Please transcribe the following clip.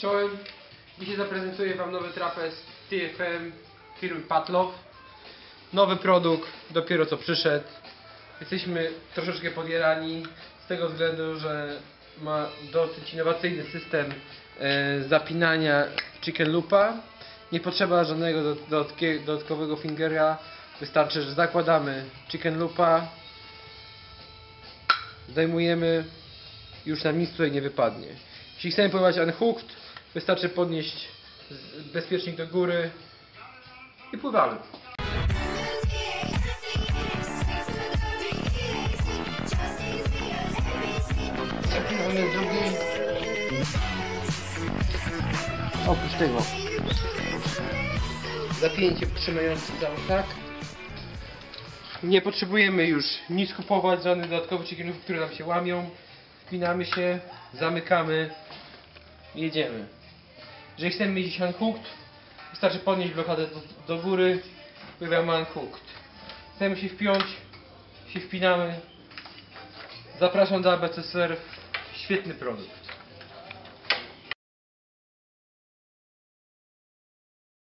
Czołem. Dzisiaj zaprezentuję Wam nowy trapez TFM firmy Patlow. Nowy produkt, dopiero co przyszedł. Jesteśmy troszeczkę podjarani z tego względu, że ma dosyć innowacyjny system e, zapinania chicken loopa. Nie potrzeba żadnego dodatkowego fingera. Wystarczy, że zakładamy chicken loopa, zdejmujemy już nam nic tutaj nie wypadnie. Jeśli chcemy pływać unhooked, wystarczy podnieść bezpiecznik do góry i pływamy. Drugi. Oprócz tego zapięcie trzymające cały tak. Nie potrzebujemy już nic kupować, żadnych dodatkowych chickenów, które nam się łamią. Wpinamy się, zamykamy i jedziemy. Jeżeli chcemy mieć unhooked, wystarczy podnieść blokadę do, do góry, pływamy unhooked. Chcemy się wpiąć, się wpinamy. Zapraszam do ABC Surf. Świetny produkt.